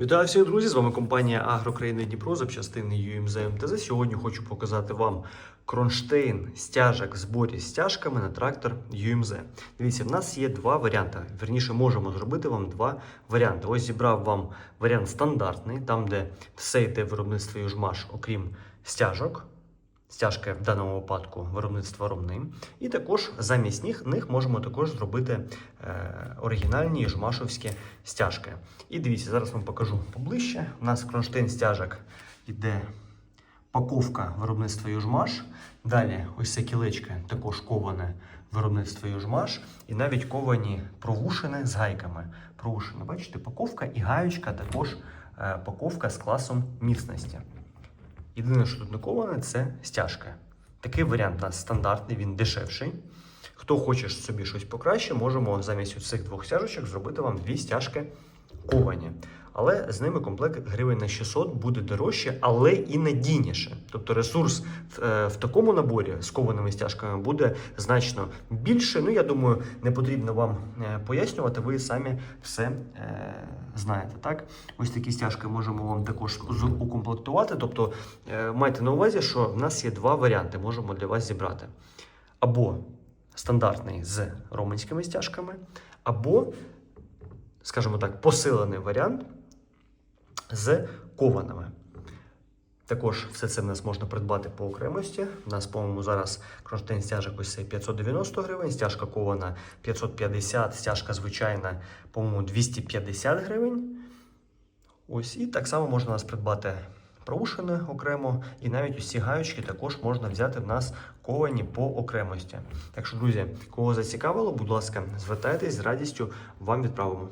Вітаю всіх, друзі! З вами компанія Агрокраїни Дніпро запчастини UMZ МТЗ. Сьогодні хочу показати вам кронштейн стяжок в зборі з стяжками на трактор UMZ. Дивіться, в нас є два варіанти. Верніше, можемо зробити вам два варіанти. Ось зібрав вам варіант стандартний, там, де все йде виробництво южмаш, окрім стяжок. Стяжка в даному випадку виробництва ромни. І також замість них, них можемо також зробити е, оригінальні жмашовські стяжки. І дивіться, зараз вам покажу поближче. У нас кронштейн стяжок йде паковка виробництва южмаш. Далі ось це кілечко також коване виробництво южмаш. І навіть ковані провушини з гайками. Провушини, бачите, паковка і гаючка також е, паковка з класом міцності. Єдине, що тут не коване, це стяжка. Такий варіант у нас стандартний, він дешевший. Хто хоче собі щось покраще, можемо замість цих двох стяжечок зробити вам дві стяжки ковані. Але з ними комплект гривень на 600 буде дорожче, але і надійніше. Тобто ресурс в, е, в такому наборі з кованими стяжками буде значно більше. Ну, я думаю, не потрібно вам е, пояснювати, ви самі все е, знаєте. Так? Ось такі стяжки можемо вам також укомплектувати. Тобто майте на увазі, що в нас є два варіанти, можемо для вас зібрати. Або стандартний з романськими стяжками, або, скажімо так, посилений варіант з кованими. Також все це в нас можна придбати по окремості. У нас, по-моєму, зараз кронштейн стяжок ось цей 590 гривень, стяжка кована 550, стяжка звичайна, по-моєму, 250 гривень. Ось і так само можна у нас придбати проушини окремо, і навіть усі гаючки також можна взяти в нас ковані по окремості. Так що, друзі, кого зацікавило, будь ласка, звертайтесь з радістю вам відправимо.